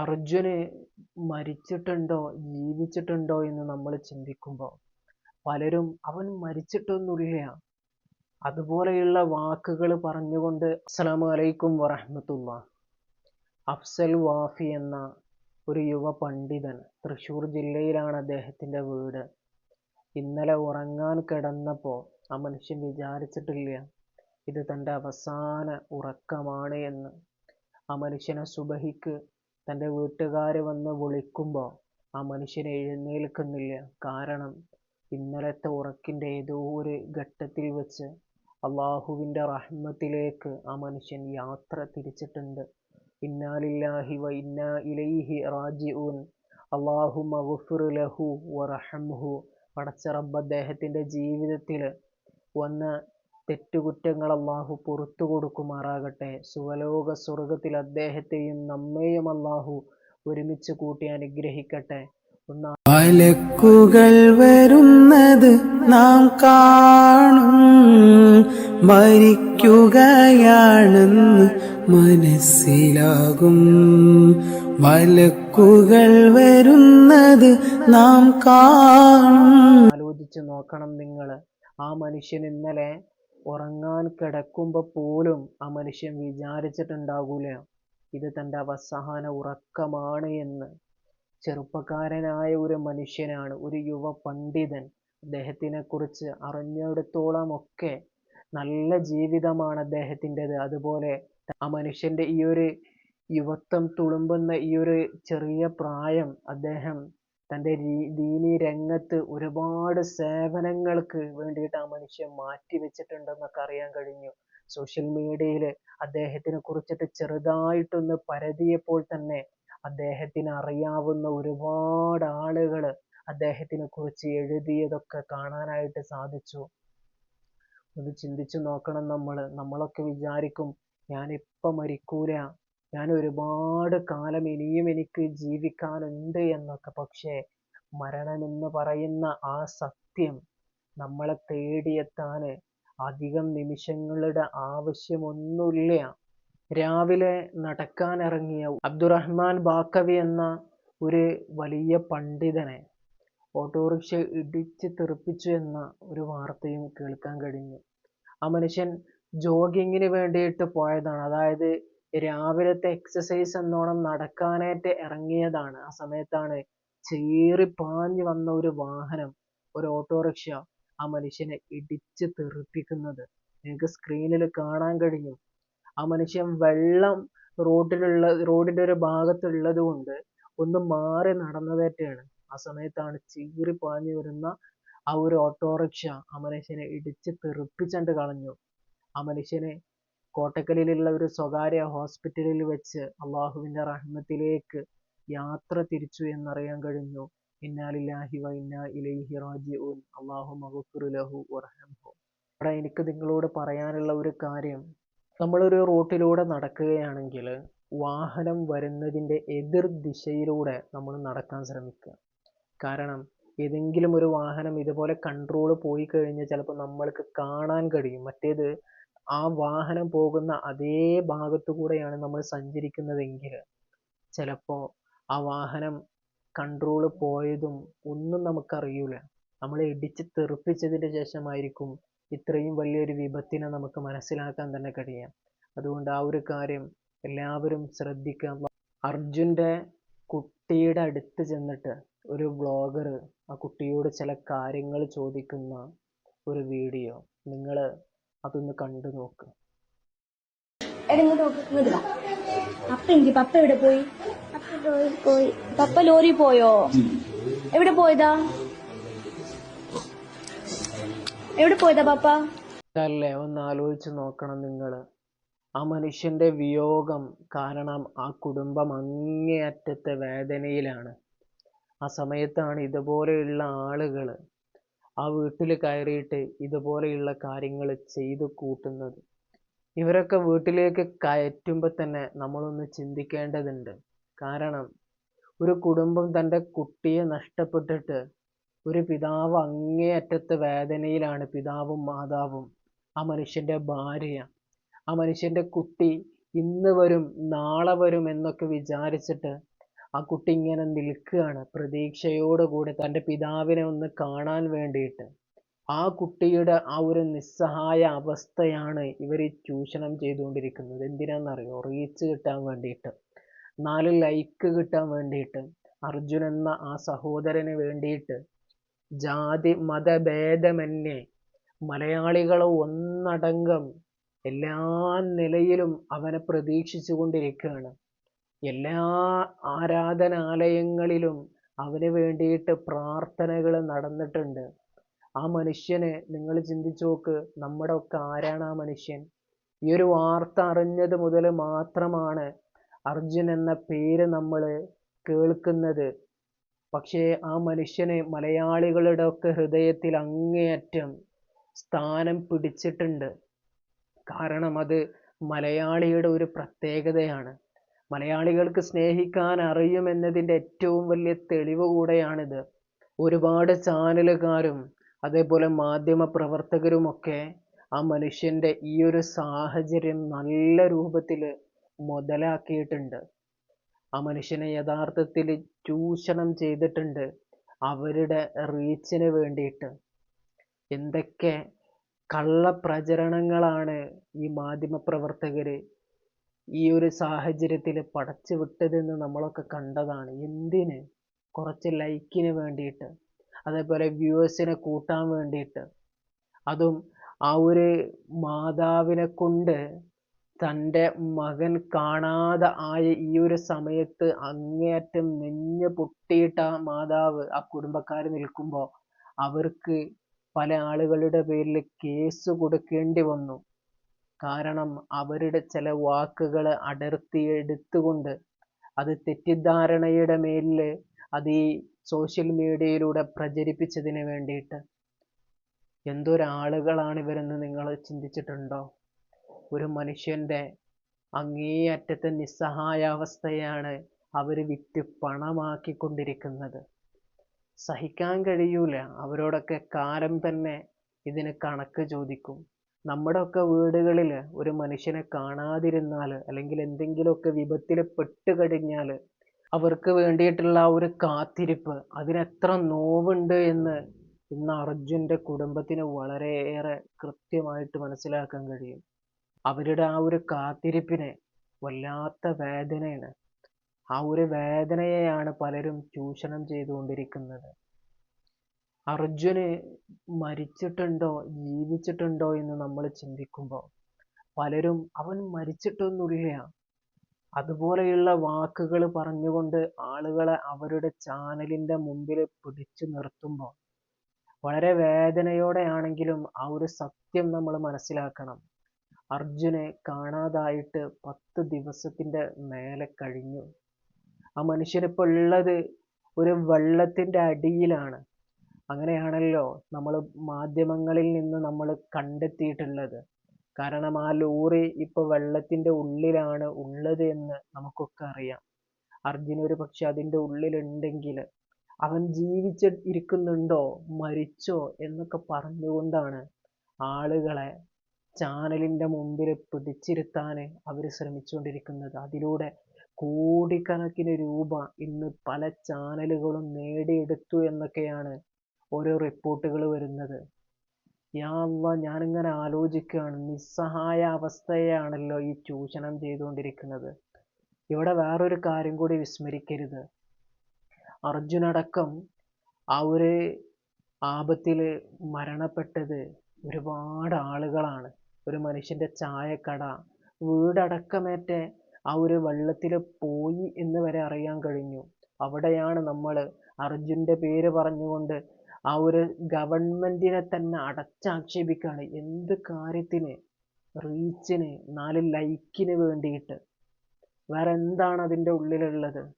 അർജുന് മരിച്ചിട്ടുണ്ടോ ജീവിച്ചിട്ടുണ്ടോ എന്ന് നമ്മൾ ചിന്തിക്കുമ്പോൾ പലരും അവൻ മരിച്ചിട്ടൊന്നുമില്ല. അതുപോലെയുള്ള വാക്കുകൾ പറഞ്ഞുകൊണ്ട് അസ്സലാമു അലൈക്കും വറഹ്മത്തുള്ള അഫ്സൽ വാഫി എന്ന ഒരു യുവ പണ്ഡിതൻ തൃശ്ശൂർ ജില്ലയിലാണ് അദ്ദേഹത്തിന്റെ വീട്. ഇന്നലെ ഉറങ്ങാൻ കിടന്നപ്പോൾ ആ മനുഷ്യൻ വിചാരിച്ചിട്ടില്ല ഇത് തന്റെ അവസാന ഉറക്കമാണ് എന്ന്. ആ മനുഷ്യനെ സുബഹിക്ക് തന്റെ വീട്ടുകാർ വന്ന് വിളിക്കുമ്പോൾ ആ മനുഷ്യൻ എഴുന്നേൽക്കുന്നില്ല. കാരണം ഇന്നലത്തെ ഉറക്കിന്റെ ഏതോ ഒരു ഘട്ടത്തിൽ വെച്ച് അള്ളാഹുവിന്റെ റഹ്മത്തിലേക്ക് ആ മനുഷ്യൻ യാത്ര തിരിച്ചിട്ടുണ്ട്. ഇന്നാലില്ലാഹി വ ഇന്നാ ഇലൈഹി റാജിഊൻ. അള്ളാഹു മഗ്ഫിർ ലഹു വറഹംഹു പടച്ച റബ്ബ് അദ്ദേഹത്തിന്റെ ജീവിതത്തിൽ വന്ന തെറ്റുകുറ്റങ്ങൾ അള്ളാഹു പുറത്തു കൊടുക്കുമാറാകട്ടെ. സുവലോക സ്വർഗത്തിൽ അദ്ദേഹത്തെയും നമ്മെയും അള്ളാഹു ഒരുമിച്ച് കൂട്ടി അനുഗ്രഹിക്കട്ടെ. വലക്കുകൾ വരുന്നത് നാം കാണും. മരിക്കുകയാണെന്ന് മനസ്സിലാകും. മലക്കുകൾ വരുന്നത് നാം കാണും. ആലോചിച്ച് നോക്കണം നിങ്ങൾ ആ മനുഷ്യൻ ഇന്നലെ ഉറങ്ങാൻ കിടക്കുമ്പോൾ പോലും ആ മനുഷ്യൻ വിചാരിച്ചിട്ടുണ്ടാകൂല ഇത് തന്റെ അവസാന ഉറക്കമാണ് എന്ന്. ചെറുപ്പക്കാരനായ ഒരു മനുഷ്യനാണ് ഒരു യുവ പണ്ഡിതൻ. അദ്ദേഹത്തിനെ കുറിച്ച് അറിഞ്ഞിടത്തോളം ഒക്കെ നല്ല ജീവിതമാണ് അദ്ദേഹത്തിന്റെത്. അതുപോലെ ആ മനുഷ്യന്റെ ഈ ഒരു യുവത്വം തുളുമ്പുന്ന ഈ ഒരു ചെറിയ പ്രായം അദ്ദേഹം തന്റെ ദീനീ രംഗത്ത് ഒരുപാട് സേവനങ്ങൾക്ക് വേണ്ടിയിട്ട് ആ മനുഷ്യൻ മാറ്റി വെച്ചിട്ടുണ്ടെന്നൊക്കെ അറിയാൻ കഴിഞ്ഞു. സോഷ്യൽ മീഡിയയിൽ അദ്ദേഹത്തിനെ കുറിച്ചിട്ട് ചെറുതായിട്ടൊന്ന് പരതിയപ്പോൾ തന്നെ അദ്ദേഹത്തിന് അറിയാവുന്ന ഒരുപാട് ആളുകൾ അദ്ദേഹത്തിനെ കുറിച്ച് എഴുതിയതൊക്കെ കാണാനായിട്ട് സാധിച്ചു. ഒന്ന് ചിന്തിച്ചു നോക്കണം നമ്മൾ നമ്മളൊക്കെ വിചാരിക്കും ഞാൻ ഇപ്പം മരിക്കൂല. ഞാൻ ഒരുപാട് കാലം ഇനിയും എനിക്ക് ജീവിക്കാനുണ്ട് എന്നൊക്കെ. പക്ഷേ മരണമെന്ന് പറയുന്ന ആ സത്യം നമ്മളെ തേടിയെത്താൻ അധികം നിമിഷങ്ങളുടെ ആവശ്യമൊന്നുമില്ല. രാവിലെ നടക്കാൻ ഇറങ്ങിയ അബ്ദുറഹ്മാൻ ബാക്കവി എന്ന ഒരു വലിയ പണ്ഡിതനെ ഓട്ടോറിക്ഷ ഇടിച്ച് തെറിപ്പിച്ചു എന്ന ഒരു വാർത്തയും കേൾക്കാൻ കഴിഞ്ഞു. ആ മനുഷ്യൻ ജോഗിങ്ങിന് വേണ്ടിയിട്ട് പോയതാണ്. അതായത് രാവിലത്തെ എക്സസൈസ് എന്നോണം നടക്കാനായിട്ട് ഇറങ്ങിയതാണ്. ആ സമയത്താണ് ചീറി പാഞ്ഞു വന്ന ഒരു വാഹനം ഒരു ഓട്ടോറിക്ഷ ആ മനുഷ്യനെ ഇടിച്ച് തെറിപ്പിക്കുന്നത്. നിങ്ങൾക്ക് സ്ക്രീനിൽ കാണാൻ കഴിയും ആ മനുഷ്യൻ വെള്ളം റോഡിലുള്ള റോഡിന്റെ ഒരു ഭാഗത്തുള്ളത് കൊണ്ട് ഒന്ന് മാറി നടന്നതേറ്റാണ് ആ സമയത്താണ് ചീറി പാഞ്ഞു വരുന്ന ആ ഒരു ഓട്ടോറിക്ഷ ആ മനുഷ്യനെ ഇടിച്ച് തെറിപ്പിച്ചണ്ട് കളഞ്ഞു. ആ മനുഷ്യനെ കോട്ടക്കലിലുള്ള ഒരു സ്വകാര്യ ഹോസ്പിറ്റലിൽ വെച്ച് അള്ളാഹുവിന്റെ റഹ്മത്തിലേക്ക് യാത്ര തിരിച്ചു എന്നറിയാൻ കഴിഞ്ഞു. ഇന്നാലില്ലാഹി വ ഇലൈഹി റാജിഊൻ. അള്ളാഹു മഗ്ഫിർ ലഹു വർഹംഹു അവിടെ എനിക്ക് നിങ്ങളോട് പറയാനുള്ള ഒരു കാര്യം. നമ്മളൊരു റൂട്ടിലൂടെ നടക്കുകയാണെങ്കിൽ വാഹനം വരുന്നതിന്റെ എതിർ ദിശയിലൂടെ നമ്മൾ നടക്കാൻ ശ്രമിക്കുക. കാരണം ഏതെങ്കിലും ഒരു വാഹനം ഇതുപോലെ കൺട്രോൾ പോയി കഴിഞ്ഞാൽ ചിലപ്പോൾ നമ്മൾക്ക് കാണാൻ കഴിയും. മറ്റേത് ആ വാഹനം പോകുന്ന അതേ ഭാഗത്തു കൂടെയാണ് നമ്മൾ സഞ്ചരിക്കുന്നതെങ്കിൽ ചിലപ്പോൾ ആ വാഹനം കൺട്രോൾ പോയതും ഒന്നും നമുക്കറിയൂല. നമ്മൾ ഇടിച്ച് തെറിപ്പിച്ചതിന് ശേഷമായിരിക്കും ഇത്രയും വലിയൊരു വിപത്തിനെ നമുക്ക് മനസ്സിലാക്കാൻ തന്നെ കഴിയാം. അതുകൊണ്ട് ആ ഒരു കാര്യം എല്ലാവരും ശ്രദ്ധിക്കുക. അർജുന്റെ കുട്ടിയുടെ അടുത്ത് ചെന്നിട്ട് ഒരു വ്ളോഗർ ആ കുട്ടിയോട് ചില കാര്യങ്ങൾ ചോദിക്കുന്ന ഒരു വീഡിയോ നിങ്ങൾ അതൊന്ന് കണ്ടു നോക്ക്. അപ്പ പപ്പ എവിടെ പോയി? പോയി. പപ്പ ലോറി പോയോ? എവിടെ പോയതാ? എവിടെ പോയതാ പപ്പ? അല്ലേ ഒന്ന് ആലോചിച്ച് നോക്കണം നിങ്ങൾ. ആ മനുഷ്യന്റെ വിയോഗം കാരണം ആ കുടുംബം അങ്ങേയറ്റത്തെ വേദനയിലാണ്. ആ സമയത്താണ് ഇതുപോലെയുള്ള ആളുകൾ ആ വീട്ടിൽ കയറിയിട്ട് ഇതുപോലെയുള്ള കാര്യങ്ങൾ ചെയ്തു കൂട്ടുന്നത്. ഇവരൊക്കെ വീട്ടിലേക്ക് കയറ്റുമ്പോൾ തന്നെ നമ്മളൊന്ന് ചിന്തിക്കേണ്ടതുണ്ട്. കാരണം ഒരു കുടുംബം തന്റെ കുട്ടിയെ നഷ്ടപ്പെട്ടിട്ട് ഒരു പിതാവ് അങ്ങേയറ്റത്തെ വേദനയിലാണ് പിതാവും മാതാവും ആ മനുഷ്യന്റെ ഭാര്യ. ആ മനുഷ്യന്റെ കുട്ടി ഇന്ന് വരും നാളെ വരും എന്നൊക്കെ വിചാരിച്ചിട്ട് ആ കുട്ടി ഇങ്ങനെ നിൽക്കുകയാണ് പ്രതീക്ഷയോടുകൂടി തന്റെ പിതാവിനെ ഒന്ന് കാണാൻ വേണ്ടിയിട്ട്. ആ കുട്ടിയുടെ ആ ഒരു നിസ്സഹായ അവസ്ഥയാണ് ഇവർ ചൂഷണം ചെയ്തുകൊണ്ടിരിക്കുന്നത്. എന്തിനാണെന്നറിയോ റീച്ച് കിട്ടാൻ വേണ്ടിയിട്ട്. നാല് ലൈക്ക് കിട്ടാൻ വേണ്ടിയിട്ട്. അർജുൻ എന്ന ആ സഹോദരന് വേണ്ടിയിട്ട് ജാതി മതഭേദമന്യേ മലയാളികൾ ഒന്നടങ്കം എല്ലാ നിലയിലും അവനെ പ്രതീക്ഷിച്ചു കൊണ്ടിരിക്കുകയാണ് എല്ലാ ആരാധനാലയങ്ങളിലും അവന് വേണ്ടിയിട്ട് പ്രാർത്ഥനകൾ നടന്നിട്ടുണ്ട്. ആ മനുഷ്യനെ നിങ്ങൾ ചിന്തിച്ചു നോക്ക് നമ്മുടെ ഒക്കെ ആരാണ് ആ മനുഷ്യൻ? ഈ ഒരു വാർത്ത അറിഞ്ഞത് മുതൽ മാത്രമാണ് അർജുൻ എന്ന പേര് നമ്മൾ കേൾക്കുന്നത്. പക്ഷേ ആ മനുഷ്യനെ മലയാളികളുടെ ഒക്കെ ഹൃദയത്തിൽ അങ്ങേയറ്റം സ്ഥാനം പിടിച്ചിട്ടുണ്ട്. കാരണം അത് മലയാളിയുടെ ഒരു പ്രത്യേകതയാണ്. മലയാളികൾക്ക് സ്നേഹിക്കാൻ അറിയുമെന്നതിന്റെ ഏറ്റവും വലിയ തെളിവ് കൂടെയാണിത്. ഒരുപാട് ചാനലുകാരും അതേപോലെ മാധ്യമ പ്രവർത്തകരുമൊക്കെ ആ മനുഷ്യന്റെ ഈ ഒരു സാഹചര്യം നല്ല രൂപത്തിൽ മുതലാക്കിയിട്ടുണ്ട്. ആ മനുഷ്യനെ യഥാർത്ഥത്തിൽ ചൂഷണം ചെയ്തിട്ടുണ്ട് അവരുടെ റീച്ചിന് വേണ്ടിയിട്ട്. എന്തൊക്കെ കള്ളപ്രചരണങ്ങളാണ് ഈ മാധ്യമപ്രവർത്തകർ ഈ ഒരു സാഹചര്യത്തിൽ പടച്ചു വിട്ടതെന്ന് നമ്മളൊക്കെ കണ്ടതാണ്. എന്തിന്? കുറച്ച് ലൈക്കിന് വേണ്ടിയിട്ട്. അതേപോലെ വ്യൂവേഴ്സിനെ കൂട്ടാൻ വേണ്ടിയിട്ട്. അതും ആ ഒരു മാതാവിനെ കൊണ്ട് തന്റെ മകൻ കാണാതെ ആയ ഈ ഒരു സമയത്ത് അങ്ങേയറ്റം നെഞ്ഞ് പൊട്ടിയിട്ട് ആ മാതാവ് ആ കുടുംബക്കാർ നിൽക്കുമ്പോൾ അവർക്ക് പല ആളുകളുടെ പേരിൽ കേസ് കൊടുക്കേണ്ടി വന്നു. കാരണം അവരുടെ ചില വാക്കുകൾ അടർത്തി എടുത്തുകൊണ്ട് അത് തെറ്റിദ്ധാരണയുടെ മേലിൽ അത് ഈ സോഷ്യൽ മീഡിയയിലൂടെ പ്രചരിപ്പിച്ചതിന് വേണ്ടിയിട്ട് എന്തൊരാളുകളാണ് ഇവരെന്ന് നിങ്ങൾ ചിന്തിച്ചിട്ടുണ്ടോ? ഒരു മനുഷ്യന്റെ അങ്ങേയറ്റത്തെ നിസ്സഹായാവസ്ഥയാണ് അവർ വിറ്റ് പണമാക്കിക്കൊണ്ടിരിക്കുന്നത്. സഹിക്കാൻ കഴിയൂല. അവരോടൊക്കെ കാലം തന്നെ ഇതിന് കണക്ക് ചോദിക്കും. നമ്മുടെയൊക്കെ വീടുകളിൽ ഒരു മനുഷ്യനെ കാണാതിരുന്നാൽ അല്ലെങ്കിൽ എന്തെങ്കിലുമൊക്കെ വിപത്തിൽ പെട്ടുകഴിഞ്ഞാൽ അവർക്ക് വേണ്ടിയിട്ടുള്ള ആ ഒരു കാത്തിരിപ്പ് അതിനെത്ര നോവുണ്ട് എന്ന് ഇന്ന് അർജുന്റെ കുടുംബത്തിന് വളരെയേറെ കൃത്യമായിട്ട് മനസ്സിലാക്കാൻ കഴിയും. അവരുടെ ആ ഒരു കാത്തിരിപ്പിന് വല്ലാത്ത വേദനയാണ്. ആ ഒരു വേദനയെയാണ് പലരും ചൂഷണം ചെയ്തുകൊണ്ടിരിക്കുന്നത്. അർജുന് മരിച്ചിട്ടുണ്ടോ ജീവിച്ചിട്ടുണ്ടോ എന്ന് നമ്മൾ ചിന്തിക്കുമ്പോൾ പലരും അവൻ മരിച്ചിട്ടൊന്നുമില്ല. അതുപോലെയുള്ള വാക്കുകൾ പറഞ്ഞുകൊണ്ട് ആളുകളെ അവരുടെ ചാനലിന്റെ മുമ്പിൽ പിടിച്ചു നിർത്തുമ്പോൾ വളരെ വേദനയോടെയാണെങ്കിലും ആ ഒരു സത്യം നമ്മൾ മനസ്സിലാക്കണം. അർജുനെ കാണാതായിട്ട് പത്ത് ദിവസത്തിന്റെ മേലെ കഴിഞ്ഞു. ആ മനുഷ്യനിപ്പോൾ ഉള്ളത് ഒരു വെള്ളത്തിന്റെ അടിയിലാണ്. അങ്ങനെയാണല്ലോ നമ്മൾ മാധ്യമങ്ങളിൽ നിന്ന് നമ്മൾ കണ്ടെത്തിയിട്ടുള്ളത്. കാരണം ആ ലോറി ഇപ്പോൾ വെള്ളത്തിന്റെ ഉള്ളിലാണ് ഉള്ളത് എന്ന് നമുക്കൊക്കെ അറിയാം. അർജുൻ ഒരു പക്ഷെ അതിന്റെ ഉള്ളിലുണ്ടെങ്കിൽ അവൻ ജീവിച്ച് ഇരിക്കുന്നുണ്ടോ മരിച്ചോ എന്നൊക്കെ പറഞ്ഞുകൊണ്ടാണ് ആളുകളെ ചാനലിന്റെ മുമ്പിൽ പിടിച്ചിരുത്താൻ അവർ ശ്രമിച്ചുകൊണ്ടിരിക്കുന്നത്. അതിലൂടെ കോടിക്കണക്കിന് രൂപ ഇന്ന് പല ചാനലുകളും നേടിയെടുത്തു എന്നൊക്കെയാണ് ഓരോ റിപ്പോർട്ടുകൾ വരുന്നത്. യാ അള്ളാ ഞാനിങ്ങനെ ആലോചിക്കുകയാണ്. നിസ്സഹായ അവസ്ഥയാണല്ലോ ഈ ചൂഷണം ചെയ്തുകൊണ്ടിരിക്കുന്നത്. ഇവിടെ വേറൊരു കാര്യം കൂടി വിസ്മരിക്കരുത്. അർജുനടക്കം ആ ഒരു ആപത്തിൽ മരണപ്പെട്ടത് ഒരുപാട് ആളുകളാണ്. ഒരു മനുഷ്യന്റെ ചായക്കട വീടടക്കമേറ്റ ആ ഒരു വെള്ളത്തിൽ പോയി എന്ന് വരെ അറിയാൻ കഴിഞ്ഞു. അവിടെയാണ് നമ്മൾ അർജുന്റെ പേര് പറഞ്ഞുകൊണ്ട് ആ ഒരു ഗവൺമെന്റിനെ തന്നെ അടച്ചാക്ഷേപിക്കുകയാണ്. എന്ത് കാര്യത്തിന്? റീച്ചിന് നാല് ലൈക്കിന് വേണ്ടിയിട്ട്. വേറെ എന്താണ് അതിന്റെ ഉള്ളിലുള്ളത്?